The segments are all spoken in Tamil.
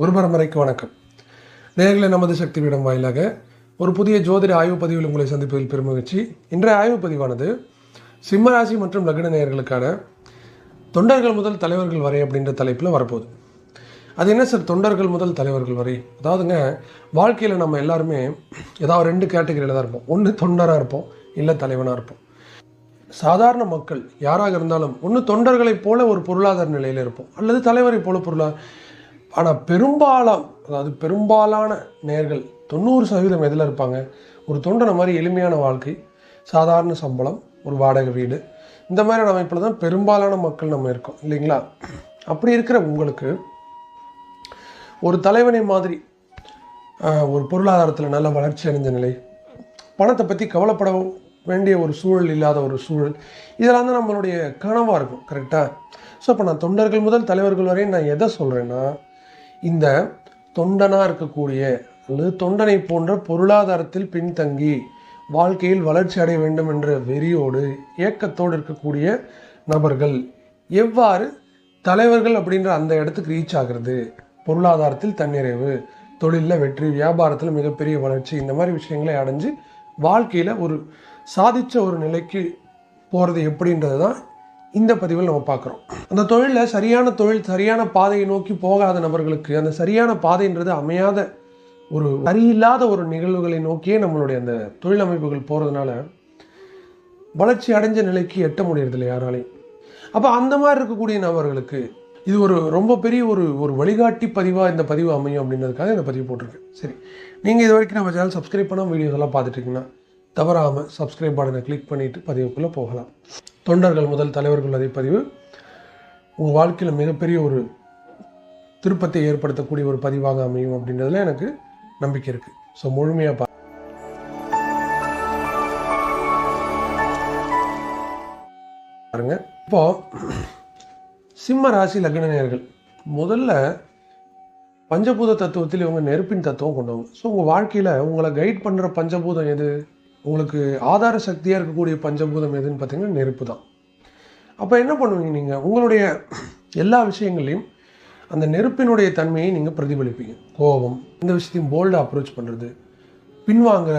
ஒரு பரம்பரைக்கு வணக்கம். நேர்களை நமது சக்தி பீடம் வாயிலாக ஒரு புதிய ஜோதிட ஆய்வு பதிவில் உங்களை சந்திப்பதில் பெருமகிழ்ச்சி இன்றைய ஆய்வு பதிவானது சிம்மராசி மற்றும் லக்ன நேயர்களுக்கான தொண்டர்கள் முதல் தலைவர்கள் வரை அப்படின்ற தலைப்பில் வரப்போகுது. அது என்ன சார் தொண்டர்கள் முதல் தலைவர்கள் வரை? அதாவதுங்க வாழ்க்கையில் நம்ம எல்லாருமே ஏதாவது ரெண்டு கேட்டகரியில் தான் இருப்போம். ஒன்று தொண்டராக இருப்போம் இல்லை தலைவனாக இருப்போம். சாதாரண மக்கள் யாராக இருந்தாலும் ஒன்று தொண்டர்களைப் போல ஒரு பொருளாதார நிலையில் இருப்போம். அல்லது தலைவரை போல பொருளாதார ஆனால் பெரும்பாலும் அதாவது பெரும்பாலான நேர்கள் தொண்ணூறு சதவீதம் எதில் இருப்பாங்க? ஒரு தொண்டனை மாதிரி எளிமையான வாழ்க்கை சாதாரண சம்பளம் ஒரு வாடகை வீடு. இந்த மாதிரியான அமைப்பில் தான் பெரும்பாலான மக்கள் நம்ம இருக்கோம் இல்லைங்களா? அப்படி இருக்கிற உங்களுக்கு ஒரு தலைவனை மாதிரி ஒரு பொருளாதாரத்தில் நல்ல வளர்ச்சி அடைஞ்ச நிலை பணத்தை பற்றி கவலைப்பட வேண்டிய ஒரு சூழல் இல்லாத ஒரு சூழல் இதெல்லாம் தான் நம்மளுடைய கனவாக இருக்கும் கரெக்டாக ஸோ இப்போ நான் தொண்டர்கள் முதல் தலைவர்கள் வரையும் நான் எதை சொல்கிறேன்னா இந்த தொண்டனாக இருக்கக்கூடிய அல்லது தொண்டனை போன்ற பொருளாதாரத்தில் பின்தங்கி வாழ்க்கையில் வளர்ச்சி அடைய வேண்டும் என்ற வெறியோடு ஏக்கத்தோடு இருக்கக்கூடிய நபர்கள் எவ்வாறு தலைவர்கள் அப்படின்ற அந்த இடத்துக்கு ரீச் ஆகிறது? பொருளாதாரத்தில் தன்னிறைவு தொழிலில் வெற்றி வியாபாரத்தில் மிகப்பெரிய வளர்ச்சி இந்த மாதிரி விஷயங்களை அடைஞ்சு வாழ்க்கையில் ஒரு சாதித்த ஒரு நிலைக்கு போகிறது எப்படின்றது தான் இந்த பதிவில் நம்ம பார்க்குறோம். அந்த தொழிலில் சரியான தொழில் சரியான பாதையை நோக்கி போகாத நபர்களுக்கு அந்த சரியான பாதைன்றது அமையாத ஒரு சரியில்லாத ஒரு நிகழ்வுகளை நோக்கியே நம்மளுடைய அந்த தொழில் அமைப்புகள் போகிறதுனால வளர்ச்சி அடைஞ்ச நிலைக்கு எட்ட முடியறதில்லை யாராலையும். அப்போ அந்த மாதிரி இருக்கக்கூடிய நபர்களுக்கு இது ஒரு ரொம்ப பெரிய ஒரு ஒரு வழிகாட்டி பதிவாக இந்த பதிவு அமையும் அப்படின்றதுக்காக இந்த பதிவு போட்டிருக்கேன். சரி நீங்கள் இது வரைக்கும் நம்ம சேனல் சப்ஸ்கிரைப் பண்ணால் வீடியோஸ் எல்லாம் பார்த்துட்டு இருக்கீங்கன்னா தவறாமல் சப்ஸ்கிரைப் பட்டனை கிளிக் பண்ணிவிட்டு பதிவுக்குள்ளே போகலாம். தொண்டர்கள் முதல் தலைவர்கள் அதை பதிவு. உங்கள் வாழ்க்கையில் மிகப்பெரிய ஒரு திருப்பத்தை ஏற்படுத்தக்கூடிய ஒரு பதிவாக அமையும் அப்படின்றதுல எனக்கு நம்பிக்கை இருக்குது ஸோ முழுமையாக பா பாருங்க. இப்போ சிம்ம ராசி லக்னநேயர்கள் முதல்ல பஞ்சபூத தத்துவத்தில் இவங்க நெருப்பின் தத்துவம் கொண்டவங்க. ஸோ உங்கள் வாழ்க்கையில் உங்களை கைட் பண்ணுற பஞ்சபூதம் எது? உங்களுக்கு ஆதார சக்தியாக இருக்கக்கூடிய பஞ்சபூதம் எதுன்னு பார்த்தீங்கன்னா நெருப்பு தான். அப்போ என்ன பண்ணுவீங்க நீங்கள் உங்களுடைய எல்லா விஷயங்களையும் அந்த நெருப்பினுடைய தன்மையை நீங்கள் பிரதிபலிப்பீங்க. கோபம் இந்த விஷயத்தையும் போல்டாக அப்ரோச் பண்ணுறது பின்வாங்குற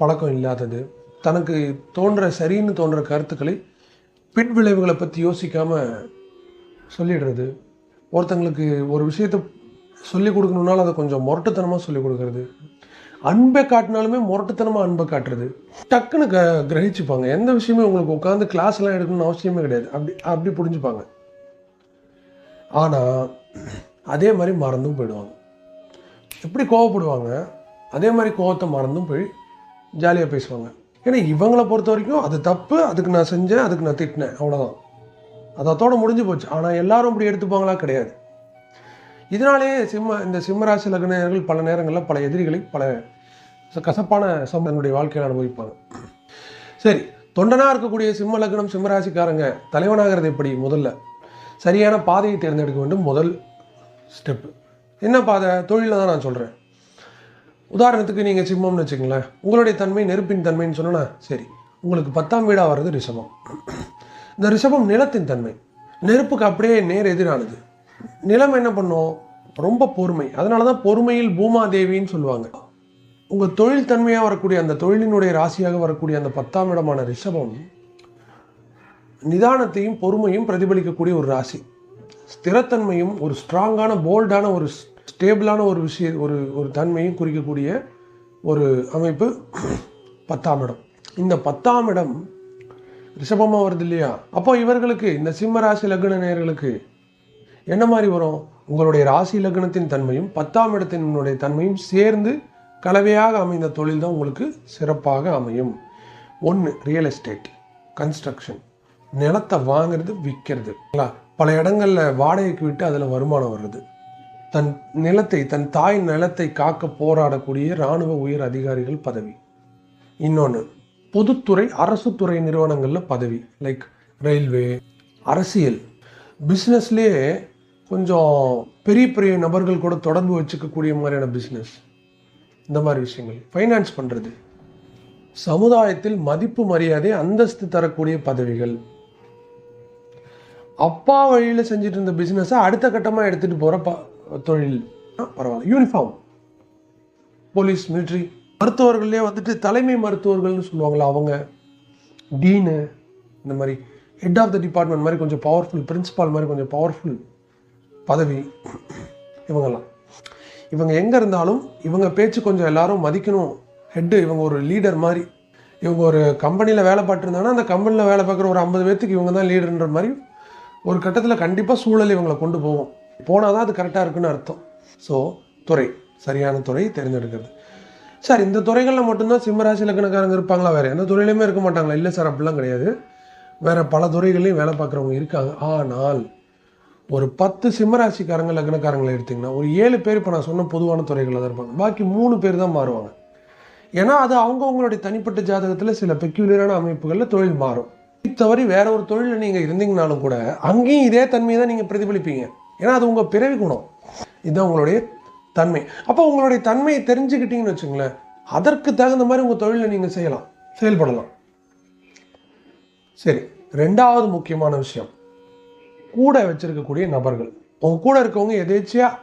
பழக்கம் இல்லாதது தனக்கு தோன்ற சரின்னு தோன்ற கருத்துக்களை பின் விளைவுகளை பற்றி யோசிக்காமல் சொல்லிடுறது ஒருத்தங்களுக்கு ஒரு விஷயத்தை சொல்லிக் கொடுக்கணுன்னாலும் அதை கொஞ்சம் முரட்டுத்தனமாக சொல்லிக் கொடுக்கறது அன்பை காட்டினாலுமே முரட்டுத்தனமாக அன்பை காட்டுறது. டக்குன்னு க கிரகிச்சுப்பாங்க. எந்த விஷயமே உங்களுக்கு உட்காந்து கிளாஸ்லாம் எடுக்கணும்னு அவசியமே கிடையாது. அப்படி அப்படி புரிஞ்சுப்பாங்க. ஆனால் அதே மாதிரி மறந்தும் போயிடுவாங்க. எப்படி கோவப்படுவாங்க? அதே மாதிரி கோவத்தை மறந்தும் போய் ஜாலியாக பேசுவாங்க. ஏன்னா இவங்களை பொறுத்த வரைக்கும் அது தப்பு அதுக்கு நான் செஞ்சேன் அதுக்கு நான் திட்டினேன். அவ்வளோதான் அது அதோட முடிஞ்சு போச்சு. ஆனால் எல்லாரும் அப்படி எடுத்துப்பாங்களா? கிடையாது. இதனாலேயே சிம்ம இந்த சிம்மராசி லக்னர்கள் பல நேரங்களில் பல எதிரிகளை பல ச- கசப்பான என்னுடைய வாழ்க்கையில் அனுபவிப்பாங்க சரி தொண்டனாக இருக்கக்கூடிய சிம்ம லக்னம் சிம்மராசிக்காரங்க தலைவனாகிறது எப்படி? முதல்ல. சரியான பாதையை தேர்ந்தெடுக்க வேண்டும். முதல் ஸ்டெப்பு என்ன பாதை? தொழிலில் தான் நான் சொல்கிறேன் உதாரணத்துக்கு நீங்கள் சிம்மம்னு வச்சுங்களேன் உங்களுடைய தன்மை நெருப்பின் தன்மைன்னு சொன்னால் சரி. உங்களுக்கு பத்தாம் வீடாக வர்றது ரிஷபம். இந்த ரிஷபம் நிலத்தின் தன்மை. நெருப்புக்கு அப்படியே நேர் எதிரானது. நிலம் என்ன பண்ணும்? ரொம்ப பொறுமை. அதனால தான் பொறுமையில் பூமாதேவின்னு சொல்லுவாங்க. உங்கள் தொழில் தன்மையாக வரக்கூடிய அந்த தொழிலினுடைய ராசியாக வரக்கூடிய அந்த பத்தாம் இடமான ரிஷபம் நிதானத்தையும் பொறுமையும் பிரதிபலிக்கக்கூடிய ஒரு ராசி. ஸ்திரத்தன்மையும் ஒரு ஸ்ட்ராங்கான போல்டான ஒரு ஸ்டேபிளான ஒரு விஷய ஒரு ஒரு தன்மையும் குறிக்கக்கூடிய ஒரு அமைப்பு பத்தாம் இடம். இந்த பத்தாம் இடம் ரிஷபமாக வருது இல்லையா? அப்போ இவர்களுக்கு இந்த சிம்ம ராசி லக்ன நேர்களுக்கு என்ன மாதிரி வரும்? உங்களுடைய ராசி லக்னத்தின் தன்மையும் பத்தாம் இடத்தினுடைய தன்மையும் சேர்ந்து கலவையாக அமைந்த தொழில் தான் உங்களுக்கு சிறப்பாக அமையும். ஒன்று ரியல் எஸ்டேட் கன்ஸ்ட்ரக்ஷன் நிலத்தை வாங்குறது விற்கிறது. பல இடங்களில் வாடகைக்கு விட்டு அதில் வருமானம் வருது தன் நிலத்தை தன் தாய் நிலத்தை காக்க போராடக்கூடிய இராணுவ உயர் அதிகாரிகள் பதவி. இன்னொன்று பொதுத்துறை அரசு துறை நிறுவனங்களில் பதவி. லைக் ரயில்வே அரசியல். பிஸ்னஸ்லேயே கொஞ்சம் பெரிய பெரிய நபர்கள் கூட தொடர்பு வச்சுக்கக்கூடிய மாதிரியான பிஸ்னஸ் இந்த மாதிரி விஷயங்கள். ஃபைனான்ஸ் பண்ணுறது சமுதாயத்தில் மதிப்பு மரியாதை அந்தஸ்து தரக்கூடிய பதவிகள். அப்பா வழியில் செஞ்சுட்டு இருந்த பிஸ்னஸை அடுத்த கட்டமாக எடுத்துகிட்டு போகிற ப தொழில். பரவாயில்ல. யூனிஃபார்ம் போலீஸ் மிலிட்ரி மருத்துவர்கள்லேயே வந்துட்டு தலைமை மருத்துவர்கள்னு சொல்லுவாங்களா அவங்க. டீனு இந்த மாதிரி ஹெட் ஆஃப் த டிபார்ட்மெண்ட் மாதிரி கொஞ்சம் பவர்ஃபுல் பிரின்ஸிபால் மாதிரி கொஞ்சம் பவர்ஃபுல் பதவி. இவங்கெல்லாம். இவங்க எங்கே இருந்தாலும் இவங்க பேச்சு கொஞ்சம் எல்லாரும் மதிக்கணும். ஹெட்டு இவங்க ஒரு லீடர் மாதிரி. இவங்க ஒரு கம்பெனியில் வேலை பார்த்துருந்தாங்கன்னா அந்த கம்பெனியில் வேலை பார்க்குற ஒரு ஐம்பது பேர்த்துக்கு இவங்க தான் லீடர்ன்ற மாதிரி ஒரு கட்டத்தில் கண்டிப்பாக சூழல் இவங்களை கொண்டு போவோம் போனால் தான் அது கரெக்டாக இருக்குன்னு அர்த்தம். ஸோ துறை. சரியான துறை தேர்ந்தெடுக்கிறது. சார் இந்த துறைகளில் மட்டும்தான் சிம்மராசி லக்னக்காரங்க இருப்பாங்களா? வேறு எந்த துறையிலையுமே இருக்க மாட்டாங்களா? இல்லை சார் அப்படிலாம் கிடையாது. வேறு பல துறைகள்லையும் வேலை பார்க்குறவங்க இருக்காங்க. ஆனால் ஒரு பத்து சிம்மராசிக்காரங்க லக்னக்காரங்களை எடுத்திங்கன்னா ஒரு ஏழு பேர் இப்போ நான் சொன்ன பொதுவான துறைகளில் தான் இருப்பாங்க. பாக்கி மூணு பேர் தான் மாறுவாங்க. ஏன்னா அது அவங்கவுங்களுடைய தனிப்பட்ட ஜாதகத்தில் சில பெக்யூலியரான அமைப்புகளில் தொழில் மாறும். தவறி வேற ஒரு தொழிலில் நீங்கள் இருந்தீங்கனாலும் கூட அங்கேயும் இதே தன்மையை தான் நீங்கள் பிரதிபலிப்பீங்க. ஏன்னா அது உங்கள் பிறவி குணம். இதுதான் உங்களுடைய தன்மை. அப்போ உங்களுடைய தன்மையை தெரிஞ்சுக்கிட்டீங்கன்னு வச்சுங்களேன் அதற்கு தகுந்த மாதிரி உங்கள் தொழிலை நீங்கள் செய்யலாம். செயல்படலாம். சரி ரெண்டாவது முக்கியமான விஷயம். கூட வச்சுருக்கக்கூடிய நபர்கள். உங்கள் கூட இருக்கவங்க எதேச்சியாக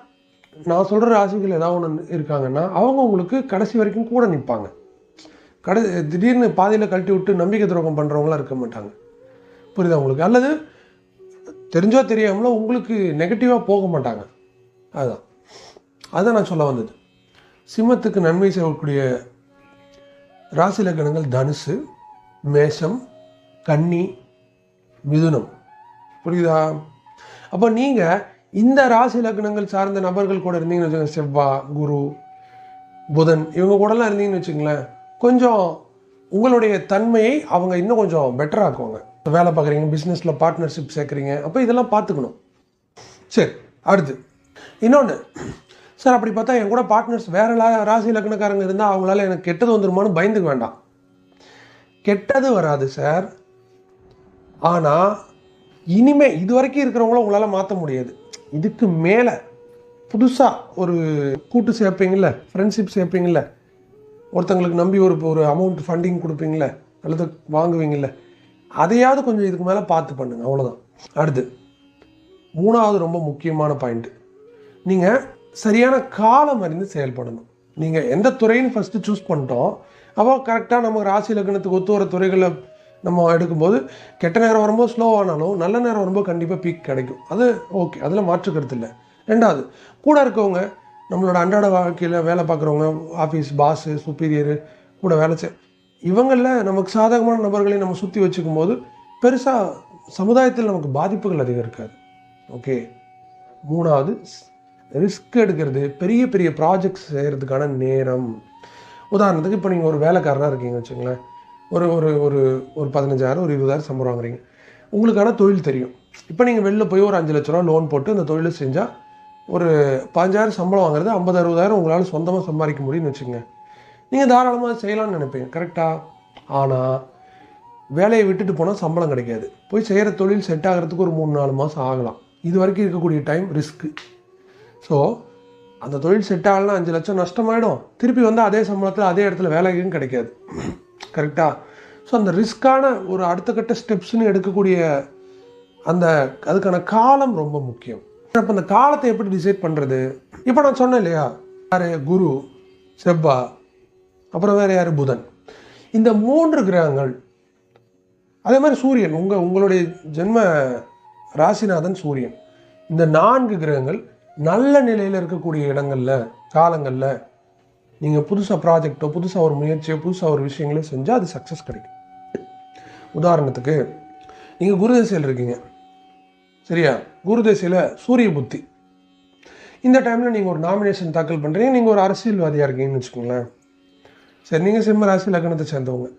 நான் சொல்கிற ராசிகள் ஏதாவது ஒன்று இருக்காங்கன்னா அவங்க உங்களுக்கு கடைசி வரைக்கும் கூட நிற்பாங்க கடை திடீர்னு பாதியில் கழட்டி விட்டு நம்பிக்கை துரோகம் பண்ணுறவங்களாம் இருக்க மாட்டாங்க. புரியுதா உங்களுக்கு? அல்லது தெரிஞ்சோ தெரியாமலோ உங்களுக்கு நெகட்டிவாக போக மாட்டாங்க. அதுதான். அதுதான் நான் சொல்ல வந்தது. சிம்மத்துக்கு நன்மை செய்யக்கூடிய ராசி லக்கணங்கள் தனுசு மேஷம் கன்னி மிதுனம். புரியுதா? அப்போ நீங்கள் இந்த ராசி லக்னங்கள் சார்ந்த நபர்கள் கூட இருந்தீங்கன்னு வச்சுக்கோங்க. செவ்வாய் குரு புதன் இவங்க கூடலாம் இருந்தீங்கன்னு வச்சுங்களேன் கொஞ்சம் உங்களுடைய தன்மையை அவங்க இன்னும் கொஞ்சம் பெட்டர் ஆக்குவாங்க வேலை பார்க்குறீங்க பிஸ்னஸில் பார்ட்னர்ஷிப் சேர்க்குறீங்க. அப்போ இதெல்லாம் பார்த்துக்கணும். சரி அடுத்து. இன்னொன்று சார் அப்படி பார்த்தா என் கூட பார்ட்னர்ஸ் வேற லா- ராசி லக்னக்காரங்க இருந்தால் அவங்களால எனக்கு கெட்டது வந்துருமான்னு பயந்துக்க வேண்டாம். கெட்டது வராது சார். ஆனால் இனிமே இது வரைக்கும் இருக்கிறவங்கள உங்களால் மாற்ற முடியாது. இதுக்கு மேலே புதுசாக ஒரு கூட்டு சேர்ப்பீங்கள ஃப்ரெண்ட்ஷிப் சேர்ப்பீங்கள ஒருத்தங்களுக்கு நம்பி ஒரு ஒரு அமௌண்ட் ஃபண்டிங் கொடுப்பீங்கள அல்லது வாங்குவீங்கள்ல அதையாவது கொஞ்சம் இதுக்கு மேலே பார்த்து பண்ணுங்கள் அவ்வளோதான் அடுத்து மூணாவது ரொம்ப முக்கியமான பாயிண்ட்டு நீங்கள் சரியான காலம் அறிந்து செயல்படணும். நீங்கள் எந்த துறைன்னு ஃபஸ்ட்டு சூஸ் பண்ணிட்டோம். அப்போ கரெக்டாக நம்ம ராசி லக்னத்துக்கு ஒத்து வர துறைகளை நம்ம எடுக்கும்போது கெட்ட நேரம் வரும்போது ஸ்லோவானாலும் நல்ல நேரம் வரும்போது கண்டிப்பாக பீக் கிடைக்கும். அது ஓகே அதில் மாற்றுக்கிறது இல்லை. ரெண்டாவது கூட இருக்கவங்க நம்மளோட அன்றாட வாழ்க்கையில் வேலை பார்க்குறவங்க ஆஃபீஸ் பாஸு சுப்பீரியரு கூட வேலை செய் இவங்களில் நமக்கு சாதகமான நபர்களை நம்ம சுற்றி வச்சுக்கும் போது பெருசாக சமுதாயத்தில் நமக்கு பாதிப்புகள் அதிகம் இருக்காது. ஓகே மூணாவது ரிஸ்க் எடுக்கிறது பெரிய பெரிய ப்ராஜெக்ட்ஸ் செய்கிறதுக்கான நேரம். உதாரணத்துக்கு இப்போ நீங்கள் ஒரு வேலைக்காரனாக இருக்கீங்க வச்சுங்களேன் ஒரு ஒரு ஒரு ஒரு பதினஞ்சாயிரம் ஒரு இருபதாயிரம் சம்பளம் வாங்குறீங்க. உங்களுக்கான தொழில் தெரியும். இப்போ நீங்கள் வெளில போய் ஒரு அஞ்சு லட்ச ரூபா லோன் போட்டு அந்த தொழிலை செஞ்சால் ஒரு பதினஞ்சாயிரம் சம்பளம் வாங்குறது ஐம்பது அறுபதாயிரம் உங்களால் சொந்தமாக சம்பாதிக்க முடியும்னு வச்சுங்க நீங்கள் தாராளமாக செய்யலாம்னு நினைப்பீங்க. கரெக்டாக ஆனால் வேலையை விட்டுட்டு போனால் சம்பளம் கிடைக்காது. போய் செய்கிற தொழில் செட் ஆகிறதுக்கு ஒரு மூணு நாலு மாதம் ஆகலாம். இது வரைக்கும் இருக்கக்கூடிய டைம் ரிஸ்க்கு ஸோ அந்த தொழில் செட் ஆகலைன்னா அஞ்சு லட்சம் நஷ்டமாயிடும். திருப்பி வந்து அதே சம்பளத்தில் அதே இடத்துல வேலைக்கும் கிடைக்காது. கரெக்டாக ஸோ அந்த ரிஸ்க்கான ஒரு அடுத்த கட்ட ஸ்டெப்ஸ்னு எடுக்கக்கூடிய அந்த அதுக்கான காலம் ரொம்ப முக்கியம். அப்போ அந்த காலத்தை எப்படி டிசைட் பண்ணுறது இப்போ நான் சொன்னேன் இல்லையா? யார்? குரு செவ்வா அப்புறம் வேறு யார்? புதன். இந்த மூன்று கிரகங்கள் அதே மாதிரி சூரியன் உங்கள் உங்களுடைய ஜென்ம ராசிநாதன் சூரியன். இந்த நான்கு கிரகங்கள் நல்ல நிலையில் இருக்கக்கூடிய இடங்களில் காலங்களில் நீங்கள் புதுசாக ப்ராஜெக்டோ புதுசாக ஒரு முயற்சியோ புதுசாக ஒரு விஷயங்களோ செஞ்சால் அது சக்ஸஸ் கிடைக்கும். உதாரணத்துக்கு நீங்கள் குருதசையில் இருக்கீங்க. சரியா? குருதசையில் சூரிய புத்தி. இந்த டைமில் நீங்கள் ஒரு நாமினேஷன் தாக்கல் பண்ணுறீங்க நீங்கள் ஒரு அரசியல்வாதியாக இருக்கீங்கன்னு வச்சுக்கோங்களேன். சரி நீங்கள் சிம்ம ராசி லக்னத்தை சேர்ந்தவங்க.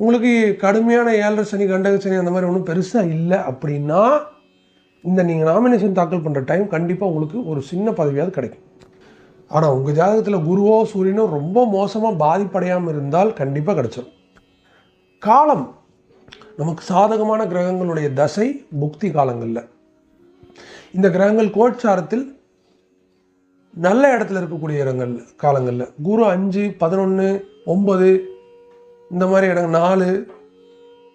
உங்களுக்கு கடுமையான ஏழரை சனி கண்டக சனி அந்த மாதிரி ஒன்றும் பெருசாக இல்லை அப்படின்னா இந்த நீங்கள் நாமினேஷன் தாக்கல் பண்ணுற டைம் கண்டிப்பாக உங்களுக்கு ஒரு சின்ன பதவியாவது கிடைக்கும். ஆனால் உங்கள் ஜாதகத்தில் குருவோ சூரியனோ ரொம்ப மோசமாக பாதிப்படையாமல் இருந்தால் கண்டிப்பாக கிடச்சிடும் காலம். நமக்கு சாதகமான கிரகங்களுடைய தசை புக்தி காலங்களில். இந்த கிரகங்கள் கோட்சாரத்தில் நல்ல இடத்துல இருக்கக்கூடிய இடங்கள் காலங்களில். குரு அஞ்சு பதினொன்று ஒம்பது இந்த மாதிரி இடங்கள் நாலு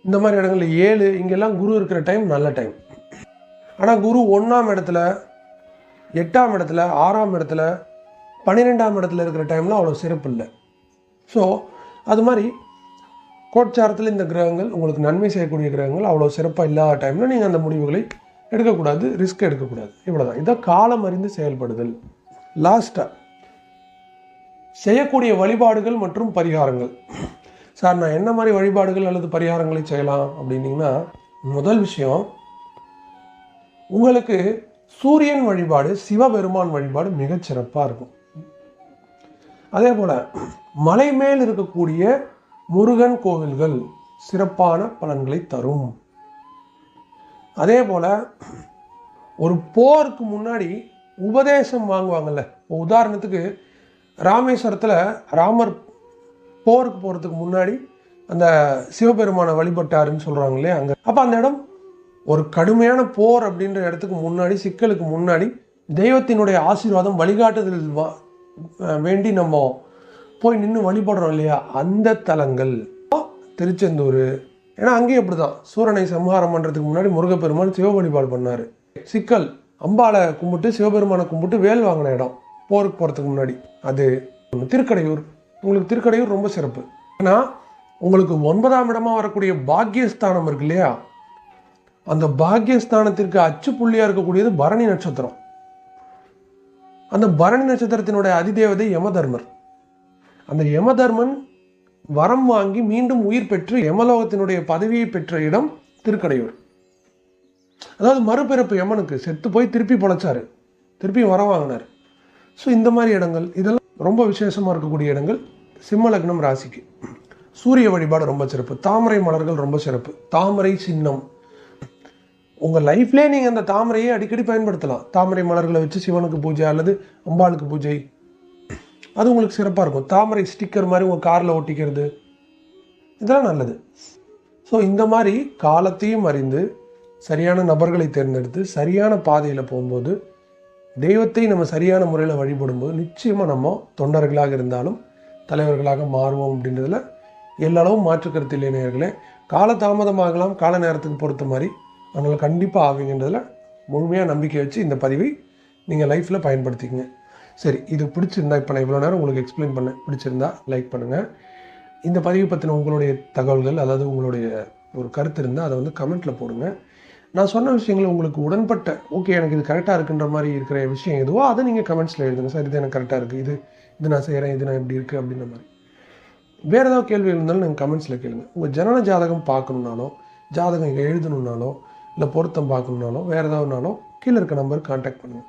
இந்த மாதிரி இடங்களில் ஏழு இங்கெல்லாம் குரு இருக்கிற டைம் நல்ல டைம் ஆனால் குரு ஒன்றாம் இடத்துல எட்டாம் இடத்துல ஆறாம் இடத்துல பன்னிரெண்டாம் இடத்துல இருக்கிற டைமில் அவ்வளோ சிறப்பு இல்லை. ஸோ அது மாதிரி கோட்சாரத்தில் இந்த கிரகங்கள் உங்களுக்கு நன்மை செய்யக்கூடிய கிரகங்கள் அவ்வளோ சிறப்பாக இல்லாத டைமில் நீங்கள் அந்த முடிவுகளை எடுக்கக்கூடாது ரிஸ்க் எடுக்கக்கூடாது. இவ்வளோதான் இதான் காலம் அறிந்து செயல்படுதல். லாஸ்ட்டாக செய்யக்கூடிய வழிபாடுகள் மற்றும் பரிகாரங்கள். சார் நான் என்ன மாதிரி வழிபாடுகள் அல்லது பரிகாரங்களை செய்யலாம் அப்படின்னிங்கன்னா முதல் விஷயம் உங்களுக்கு சூரியன் வழிபாடு சிவபெருமான் வழிபாடு மிகச் சிறப்பாக இருக்கும். அதே போல் மலை மேல் இருக்கக்கூடிய முருகன் கோவில்கள் சிறப்பான பலன்களை தரும். அதே போல் ஒரு போருக்கு முன்னாடி உபதேசம் வாங்குவாங்கல்ல. உதாரணத்துக்கு ராமேஸ்வரத்தில் ராமர் போருக்கு போகிறதுக்கு முன்னாடி அந்த சிவபெருமானை வழிபட்டாருன்னு சொல்கிறாங்க இல்லையா? அங்கே அப்போ அந்த இடம் ஒரு கடுமையான போர் அப்படின்ற இடத்துக்கு முன்னாடி சிக்கலுக்கு முன்னாடி தெய்வத்தினுடைய ஆசீர்வாதம் வழிகாட்டுதல் வா- வேண்டி நம்ம போய் நின்று வழிபடுறோம் இல்லையா? அந்த தலங்கள். திருச்செந்தூர். ஏன்னா அங்கேயும் அப்படிதான். சூரனை சம்ஹாரம் பண்ணுறதுக்கு முன்னாடி முருகப்பெருமான் சிவ வழிபாடு பண்ணார். சிக்கல். அம்பாளை கும்பிட்டு சிவபெருமானை கும்பிட்டு வேல் வாங்கின இடம். போருக்கு போகிறதுக்கு முன்னாடி. அது திருக்கடையூர். உங்களுக்கு திருக்கடையூர் ரொம்ப சிறப்பு. ஏன்னா உங்களுக்கு ஒன்பதாம் இடமாக வரக்கூடிய பாக்கியஸ்தானம் இருக்கு இல்லையா? அந்த பாக்கியஸ்தானத்திற்கு அச்சு புள்ளியாக இருக்கக்கூடியது பரணி நட்சத்திரம். அந்த பரணி நட்சத்திரத்தினுடைய அதிதேவதை யமதர்மர். அந்த யமதர்மன் வரம் வாங்கி மீண்டும் உயிர் பெற்று யமலோகத்தினுடைய பதவியை பெற்ற இடம் திருக்கடையூர். அதாவது மறுபிறப்பு யமனுக்கு செத்து போய் திருப்பி பொழைச்சாரு. திருப்பி வரம் வாங்கினார். ஸோ இந்த மாதிரி இடங்கள் இதெல்லாம் ரொம்ப விசேஷமாக இருக்கக்கூடிய இடங்கள் சிம்ம லக்னம் ராசிக்கு. சூரிய வழிபாடு ரொம்ப சிறப்பு. தாமரை மலர்கள் ரொம்ப சிறப்பு. தாமரை சின்னம். உங்கள் லைஃப்லேயே நீங்கள் அந்த தாமரையை அடிக்கடி பயன்படுத்தலாம். தாமரை மலர்களை வச்சு சிவனுக்கு பூஜை அல்லது அம்பாளுக்கு பூஜை. அது உங்களுக்கு சிறப்பாக இருக்கும். தாமரை ஸ்டிக்கர் மாதிரி உங்கள் காரில் ஒட்டிக்கிறது. இதெல்லாம் நல்லது. ஸோ இந்த மாதிரி காலத்தையும் அறிந்து சரியான நபர்களை தேர்ந்தெடுத்து சரியான பாதையில் போகும்போது தெய்வத்தை நம்ம சரியான முறையில் வழிபடும்போது நிச்சயமாக நம்ம தொண்டர்களாக இருந்தாலும் தலைவர்களாக மாறுவோம் அப்படின்றதுல எல்லளவும் மாற்று கருத்து இல்லை நேர்களே கால தாமதமாகலாம் கால நேரத்துக்கு பொறுத்த மாதிரி அதனால் கண்டிப்பாக ஆவீங்கன்றதில் முழுமையாக நம்பிக்கை வச்சு இந்த பதிவை நீங்கள் லைஃப்பில் பயன்படுத்திக்கங்க. சரி இது பிடிச்சிருந்தா இப்போ நான் இவ்வளோ நேரம் உங்களுக்கு எக்ஸ்பிளைன் பண்ணேன். பிடிச்சிருந்தா லைக் பண்ணுங்கள் இந்த பதிவு பற்றின உங்களுடைய தகவல்கள் அதாவது உங்களுடைய ஒரு கருத்து இருந்தால் அதை வந்து கமெண்ட்டில் போடுங்க. நான் சொன்ன விஷயங்கள் உங்களுக்கு உடன்பட்ட ஓகே எனக்கு இது கரெக்டாக இருக்குன்ற மாதிரி இருக்கிற விஷயம் எதுவோ அதை நீங்கள் கமெண்ட்ஸில் எழுதுங்க. சார் இது எனக்கு கரெக்டாக இருக்குது இது இது நான் செய்கிறேன் இது நான் இப்படி இருக்குது அப்படின்ற மாதிரி. வேறு ஏதாவது கேள்வி இருந்தாலும் நீங்கள் கமெண்ட்ஸில் கேளுங்க. உங்கள் ஜனன ஜாதகம் பார்க்கணுன்னாலோ ஜாதகம் இங்கே எழுதணுன்னாலோ இல்லை பொருத்தம் பார்க்கணுன்னாலோ வேறு ஏதாவதுனாலோ கீழே இருக்க நம்பர் காண்டாக்ட் பண்ணுங்கள்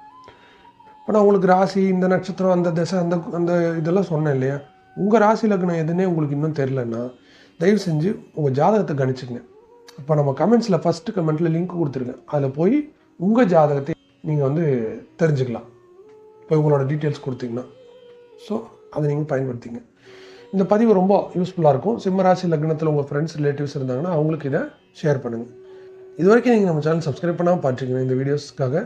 இப்போ நான் உங்களுக்கு ராசி இந்த நட்சத்திரம் அந்த திசை அந்த அந்த இதெல்லாம் சொன்னேன் இல்லையா? உங்கள் ராசி லக்னம் எதுன்னே உங்களுக்கு இன்னும் தெரிலன்னா தயவு செஞ்சு உங்கள் ஜாதகத்தை கணிச்சுங்க இப்போ நம்ம கமெண்ட்ஸில் ஃபஸ்ட்டு கமெண்ட்டில் லிங்க் கொடுத்துருக்கேன் அதில் போய் உங்கள் ஜாதகத்தை நீங்கள் வந்து தெரிஞ்சுக்கலாம். இப்போ உங்களோட டீட்டெயில்ஸ் கொடுத்தீங்கன்னா. ஸோ அதை நீங்கள் பயன்படுத்திங்க. இந்த பதிவு ரொம்ப யூஸ்ஃபுல்லாக இருக்கும். சிம்மராசி லக்னத்தில் உங்கள் ஃப்ரெண்ட்ஸ் ரிலேட்டிவ்ஸ் இருந்தாங்கன்னா அவங்களுக்கு இதை ஷேர் பண்ணுங்கள் இது வரைக்கும் நீங்கள் நம்ம சேனல் சப்ஸ்கிரைப் பண்ணாமல் பார்த்துருக்கீங்க இந்த வீடியோஸ்க்காக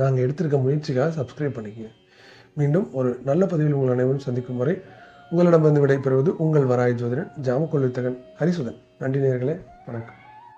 நாங்கள் எடுத்திருக்க முயற்சிக்காக சப்ஸ்கிரைப் பண்ணிக்கங்க. மீண்டும் ஒரு நல்ல பதிவில் உங்கள் அனைவரும் சந்திக்கும் வரை உங்களிடமிருந்து விடைபெறுவது உங்கள் வராய் ஜோதிடன் ஜாமக்கொள்ளித்தகன் ஹரிசுதன். நன்றி நேர்களே வணக்கம்.